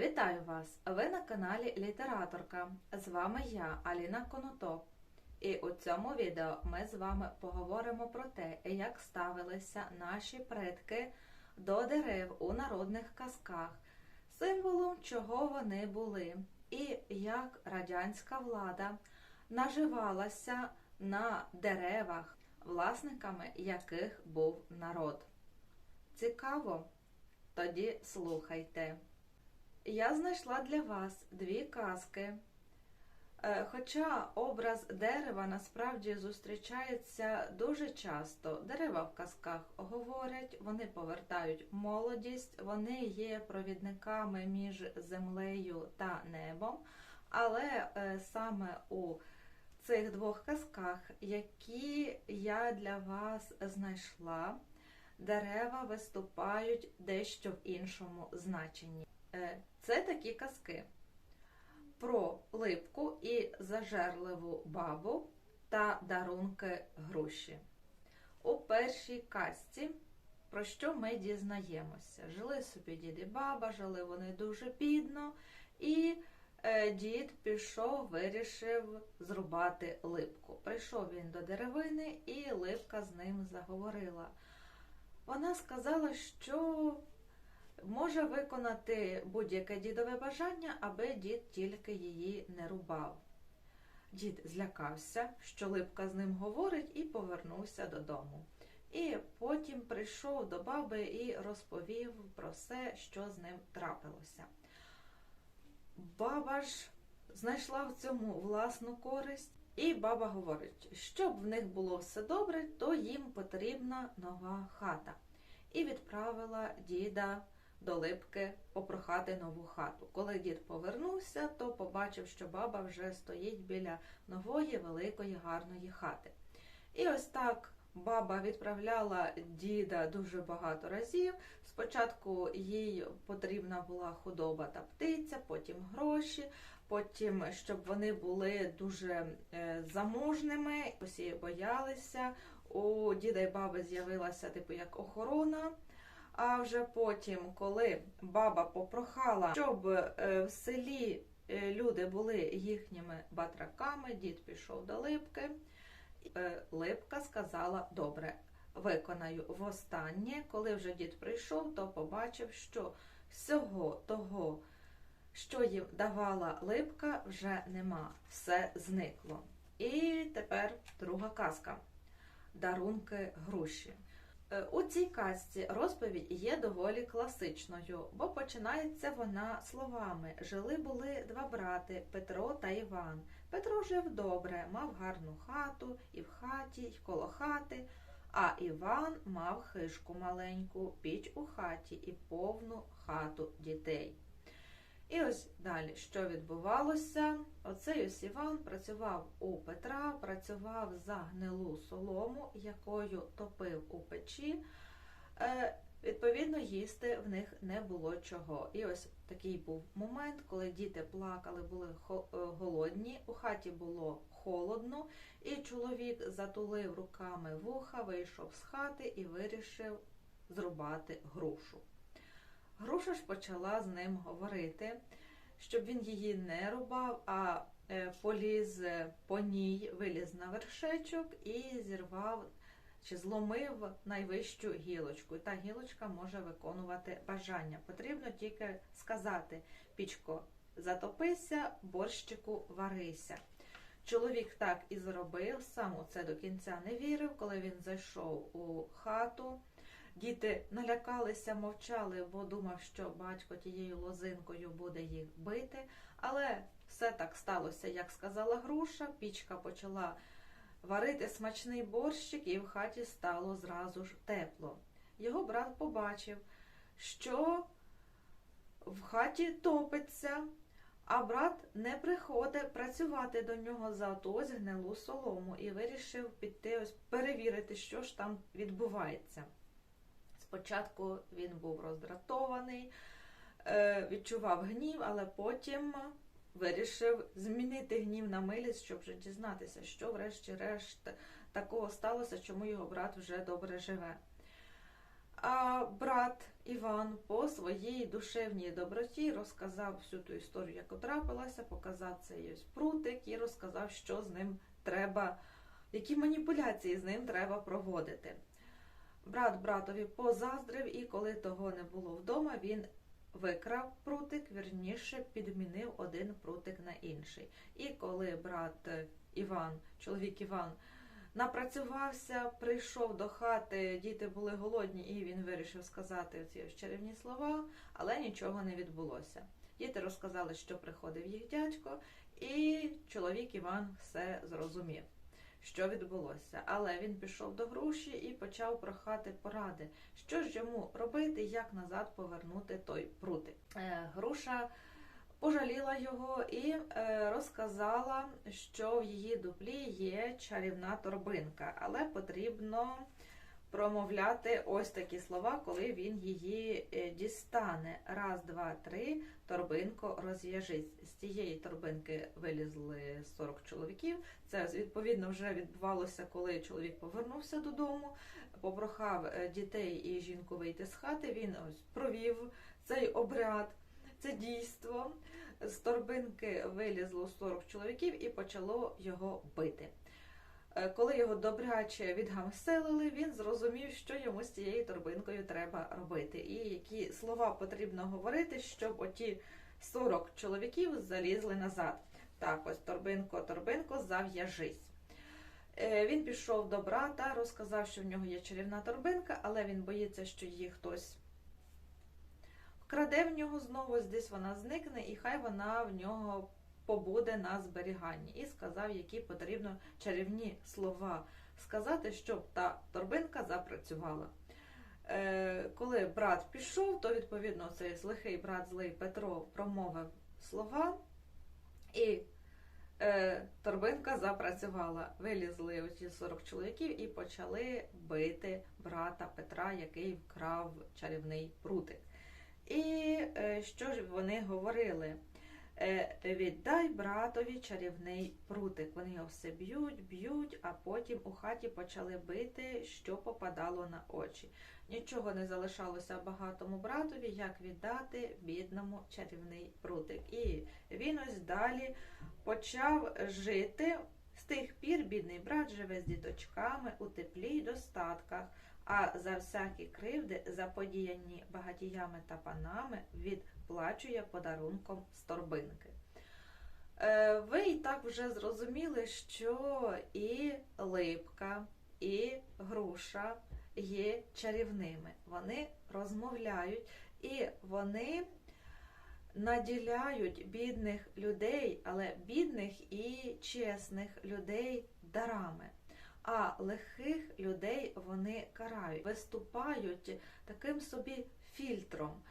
Вітаю вас! Ви на каналі Літераторка. З вами я, Аліна Конотоп. І у цьому відео ми з вами поговоримо про те, як ставилися наші предки до дерев у народних казках, символом чого вони були, і як радянська влада наживалася на деревах, власниками яких був народ. Цікаво? Тоді слухайте. Я знайшла для вас дві казки. Е, Хоча образ дерева насправді зустрічається дуже часто. Дерева в казках говорять, вони повертають молодість, вони є провідниками між землею та небом. Але е, саме у цих двох казках, які я для вас знайшла, дерева виступають дещо в іншому значенні. Е, Це такі казки про липку і зажерливу бабу та дарунки груші. У першій казці, про що ми дізнаємося? Жили собі дід і баба, жили вони дуже бідно, і е, дід пішов, вирішив зрубати липку. Прийшов він до деревини, і липка з ним заговорила. Вона сказала, що може виконати будь-яке дідове бажання, аби дід тільки її не рубав. Дід злякався, що липка з ним говорить, і повернувся додому. І потім прийшов до баби і розповів про все, що з ним трапилося. Баба ж знайшла в цьому власну користь, і баба говорить, щоб в них було все добре, то їм потрібна нова хата. І відправила діда до липки попрохати нову хату. Коли дід повернувся, то побачив, що баба вже стоїть біля нової великої гарної хати. І ось так баба відправляла діда дуже багато разів. Спочатку їй потрібна була худоба та птиця, потім гроші, потім, щоб вони були дуже е, заможними, усі боялися. У діда й баби з'явилася типу як охорона. А вже потім, коли баба попрохала, щоб е, в селі е, люди були їхніми батраками, дід пішов до липки. Е, Липка сказала: добре, виконаю востаннє. Коли вже дід прийшов, то побачив, що всього того, що їм давала липка, вже нема. Все зникло. І тепер друга казка дарунки груші. Е, У цій казці розповідь є доволі класичною, бо починається вона словами Жили були два брати Петро та Іван. Петро жив добре, мав гарну хату і в хаті, і коло хати, а Іван мав хишку маленьку, піч у хаті і повну хату дітей. І ось далі, що відбувалося? Оцей ось Іван працював у Петра, працював за гнилу солому, якою топив у печі. Е, Відповідно, їсти в них не було чого. І ось такий був момент, коли діти плакали, були е, голодні, у хаті було холодно, і чоловік затулив руками вуха, вийшов з хати і вирішив зрубати грушу. Груша ж почала з ним говорити, щоб він її не рубав, а е, поліз по ній, виліз на вершечок і зірвав чи зломив найвищу гілочку. Та гілочка може виконувати бажання. Потрібно тільки сказати: пічко, затопися, борщику варися. Чоловік так і зробив, сам у це до кінця не вірив, коли він зайшов у хату. Діти налякалися, мовчали, бо думав, що батько тією лозинкою буде їх бити. Але все так сталося, як сказала груша. Пічка почала варити смачний борщик, і в хаті стало зразу ж тепло. Його брат побачив, що в хаті топиться, а брат не приходить працювати до нього за ту ось гнилу солому і вирішив піти ось перевірити, що ж там відбувається. Спочатку він був роздратований, е, відчував гнів, але потім вирішив змінити гнів на милість, щоб вже дізнатися, що врешті-решт такого сталося, чому його брат вже добре живе. А брат Іван по своїй душевній доброті розказав всю ту історію, яка трапилася, показав цей прутик і розказав, що з ним треба, які маніпуляції з ним треба проводити. Брат братові позаздрив, і коли того не було вдома, він викрав прутик, вірніше підмінив один прутик на інший. І коли брат Іван, чоловік Іван, напрацювався, прийшов до хати, діти були голодні, і він вирішив сказати ці чарівні слова, але нічого не відбулося. Діти розказали, що приходив їх дядько, і чоловік Іван все зрозумів, що відбулося. Але він пішов до груші і почав прохати поради, що ж йому робити, як назад повернути той прутик. Е, Груша пожаліла його і е, розказала, що в її дуплі є чарівна торбинка, але потрібно промовляти ось такі слова, коли він її е, дістане. Раз, два, три, торбинко розв'яжись. З цієї торбинки вилізли 40 чоловіків. Це відповідно вже відбувалося, коли чоловік повернувся додому, попрохав е, дітей і жінку вийти з хати. Він ось провів цей обряд, це дійство. З торбинки вилізло 40 чоловіків і почало його бити. Е, Коли його добряче відгамселили, він зрозумів, що йому з цією торбинкою треба робити, і які слова потрібно говорити, щоб оті 40 чоловіків залізли назад. Так, ось торбинко, торбинко, зав'яжись. Е, Він пішов до брата, розказав, що в нього є чарівна торбинка, але він боїться, що її хтось вкраде в нього знову, десь вона зникне, і хай вона в нього побуде на зберіганні. І сказав, які потрібно чарівні слова сказати, щоб та торбинка запрацювала. Е, коли брат пішов, то відповідно цей злихий брат злий Петро промовив слова, і е, торбинка запрацювала. Вилізли оці 40 чоловіків і почали бити брата Петра, який вкрав чарівний прутик. І е, що ж вони говорили? Е, Віддай братові чарівний прутик. Вони його все б'ють, б'ють, а потім у хаті почали бити, що попадало на очі. Нічого не залишалося багатому братові, як віддати бідному чарівний прутик. І він ось далі почав жити. З тих пір бідний брат живе з діточками у теплі й достатках, а за всякі кривди, заподіяні багатіями та панами, відплачує подарунком з торбинки. Е, Ви і так вже зрозуміли, що і липка, і груша є чарівними. Вони розмовляють і вони наділяють бідних людей, але бідних і чесних людей дарами. А лихих людей вони карають, виступають таким собі фільтром,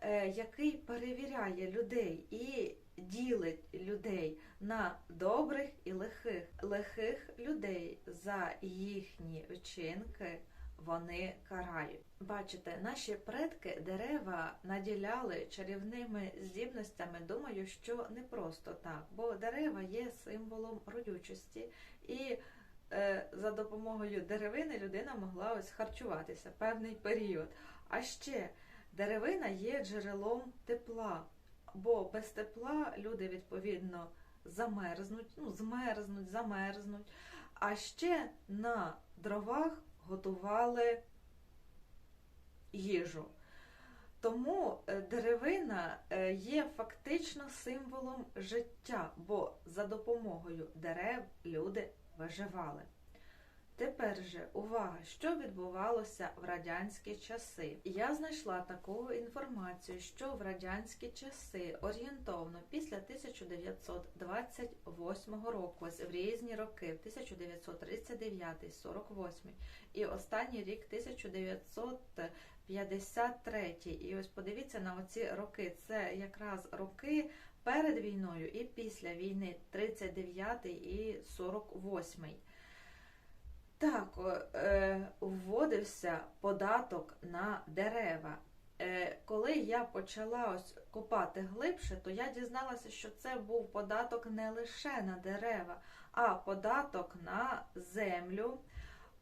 е, який перевіряє людей і ділить людей на добрих і лихих. Лихих людей за їхні вчинки вони карають. Бачите, наші предки дерева наділяли чарівними здібностями. Думаю, що не просто так, бо дерева є символом родючості, і за допомогою деревини людина могла ось харчуватися певний період. А ще деревина є джерелом тепла, бо без тепла люди відповідно замерзнуть, ну, змерзнуть, замерзнуть. А ще на дровах готували їжу. Тому е, деревина е, є фактично символом життя, бо за допомогою дерев люди виживали. Тепер же увага, що відбувалося в радянські часи. Я знайшла таку інформацію, що в радянські часи орієнтовно після 1928 року, в різні роки, 1939, 48 і останній рік 1953. І ось подивіться на оці роки. Це якраз роки перед війною і після війни 39 і 48. Так, е, вводився податок на дерева. Е, коли я почала ось копати глибше, то я дізналася, що це був податок не лише на дерева, а податок на землю,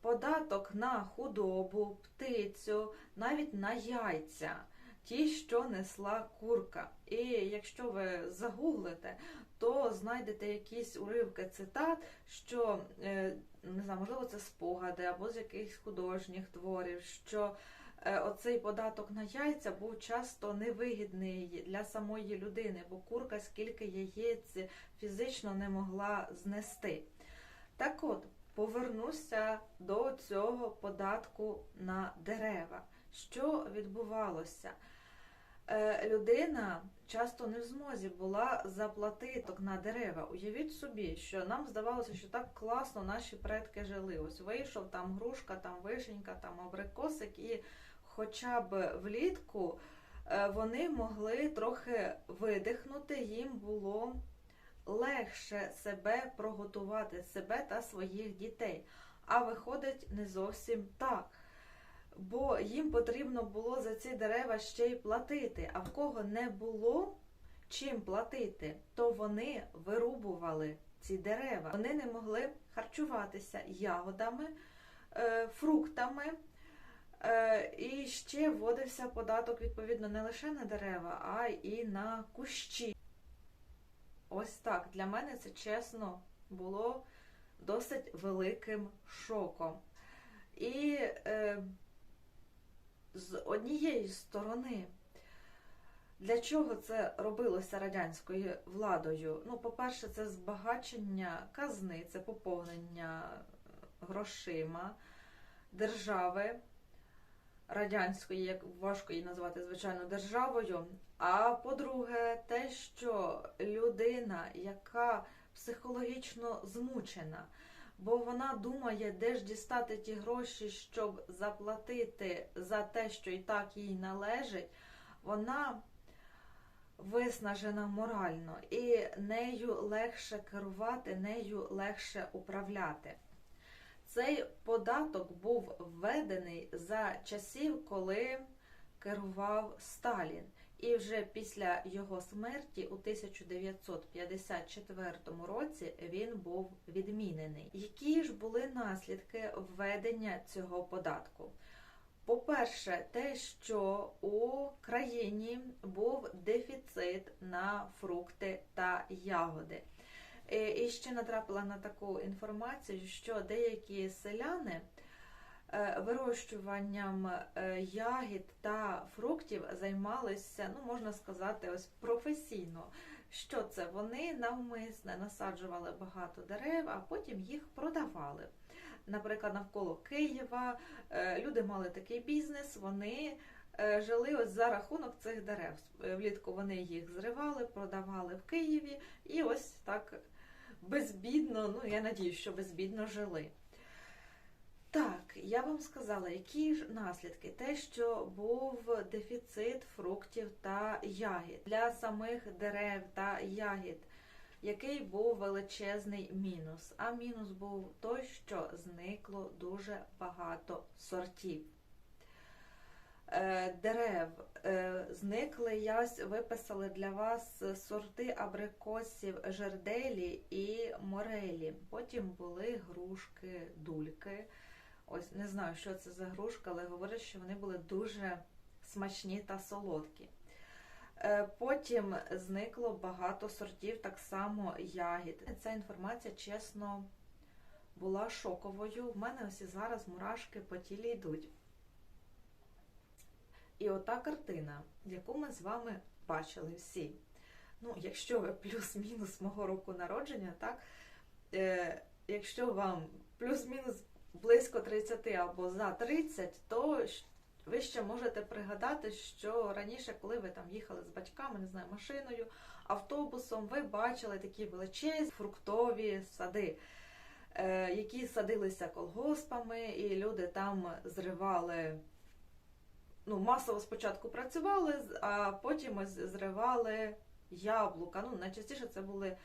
податок на худобу, птицю, навіть на яйця, ті, що несла курка. І якщо ви загуглите, то знайдете якісь уривки цитат, що е, не знаю, можливо, це спогади або з якихось художніх творів, що е, оцей податок на яйця був часто невигідний для самої людини, бо курка скільки яєць фізично не могла знести. Так от, повернуся до цього податку на дерева. Що відбувалося? Е, людина часто не в змозі була заплатити на дерева. Уявіть собі, що нам здавалося, що так класно наші предки жили. Ось вийшов там грушка, там вишенька, там абрикосик, і хоча б влітку е, вони могли трохи видихнути, їм було легше себе приготувати, себе та своїх дітей. А виходить не зовсім так бо їм потрібно було за ці дерева ще й платити. А в кого не було чим платити, то вони вирубували ці дерева. Вони не могли харчуватися ягодами, е, фруктами. Е, і ще вводився податок, відповідно, не лише на дерева, а й на кущі. Ось так. Для мене це чесно було досить великим шоком. І е, з однієї сторони. Для чого це робилося радянською владою? Ну, по-перше, це збагачення казни, це поповнення грошима держави радянської, як важко її назвати, звичайно, державою. А по-друге, те, що людина, яка психологічно змучена, бо вона думає, де ж дістати ті гроші, щоб заплатити за те, що і так їй належить, вона виснажена морально, і нею легше керувати, нею легше управляти. Цей податок був введений за часів, коли керував Сталін. І вже після його смерті у 1954 році він був відмінений. Які ж були наслідки введення цього податку? По-перше, те, що у країні був дефіцит на фрукти та ягоди. Е, і ще натрапила на таку інформацію, що деякі селяни вирощуванням е, ягід та фруктів займалися, ну можна сказати, ось професійно. Що це? Вони навмисне насаджували багато дерев, а потім їх продавали. Наприклад, навколо Києва е, люди мали такий бізнес, вони жили ось за рахунок цих дерев. Влітку вони їх зривали, продавали в Києві і ось так безбідно, ну я надію, що безбідно жили. Так, я вам сказала, які ж наслідки? Те, що був дефіцит фруктів та ягід для самих дерев та ягід, який був величезний мінус. А мінус був той, що зникло дуже багато сортів. Е, дерев е, зникли, я виписала для вас сорти абрикосів жерделі і морелі. Потім були грушки, дульки. Ось не знаю, що це за грушка, але говорять, що вони були дуже смачні та солодкі. Е, потім зникло багато сортів, так само ягід. Ця інформація, чесно, була шоковою. У мене ось і зараз мурашки по тілі йдуть. І ота картина, яку ми з вами бачили всі. Ну, якщо ви плюс-мінус мого року народження, так? Е, Якщо вам плюс-мінус близько 30 або за 30, то ви ще можете пригадати, що раніше, коли ви там їхали з батьками, не знаю, машиною, автобусом, ви бачили такі величезні фруктові сади, е, які садилися колгоспами, і люди там зривали. Ну, масово спочатку працювали, а потім зривали яблука. Ну, найчастіше це були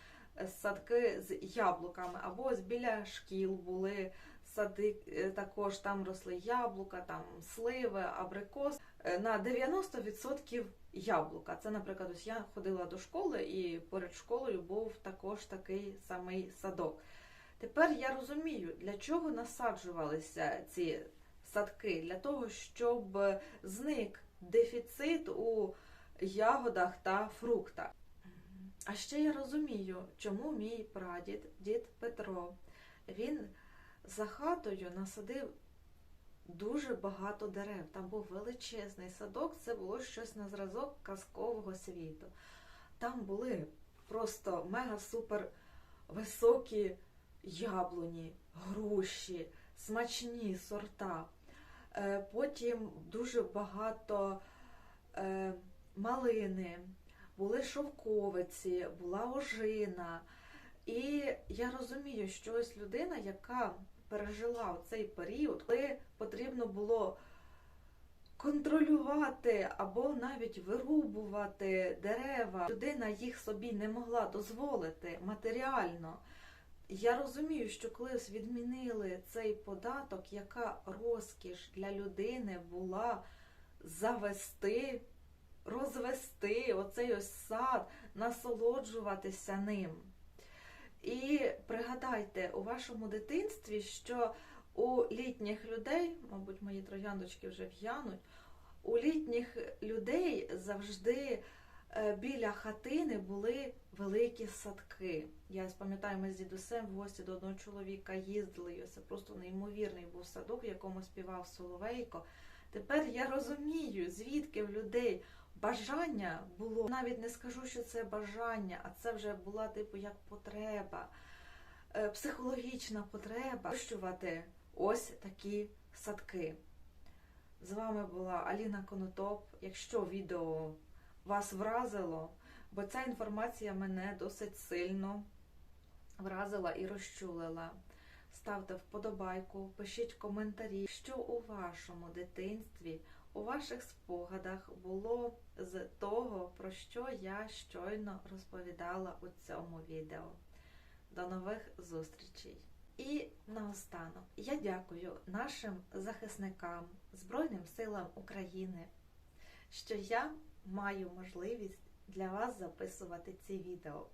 садки з яблуками, або ось біля шкіл були сади, е, також там росли яблука, там сливи, абрикос. Е, на 90% яблука. Це, наприклад, ось я ходила до школи, і перед школою був також такий самий садок. Тепер я розумію, для чого насаджувалися ці садки, для того, щоб зник дефіцит у ягодах та фруктах. А ще я розумію, чому мій прадід, дід Петро, він за хатою насадив дуже багато дерев. Там був величезний садок, це було щось на зразок казкового світу. Там були просто мега-супер високі яблуні, груші, смачні сорта. Е, Потім дуже багато е, малини, були шовковиці, була ожина. І я розумію, що ось людина, яка пережила цей період, коли потрібно було контролювати або навіть вирубувати дерева, людина їх собі не могла дозволити матеріально. Я розумію, що коли відмінили цей податок, яка розкіш для людини була завести, розвести оцей ось сад, насолоджуватися ним. І пригадайте у вашому дитинстві, що у літніх людей, мабуть, мої трояндочки вже в'януть, у літніх людей завжди е, біля хатини були великі садки. Я пам'ятаю, ми з дідусем в гості до одного чоловіка їздили. Це просто неймовірний був садок, в якому співав Соловейко. Тепер я розумію, звідки в людей бажання було. Навіть не скажу, що це бажання, а це вже була типу як потреба, е, психологічна потреба вирощувати ось такі садки. З вами була Аліна Конотоп. Якщо відео вас вразило, бо ця інформація мене досить сильно вразила і розчулила. Ставте вподобайку, пишіть коментарі, що у вашому дитинстві, у ваших спогадах було з того, про що я щойно розповідала у цьому відео. До нових зустрічей! І наостанок я дякую нашим захисникам, Збройним силам України, що я маю можливість для вас записувати ці відео.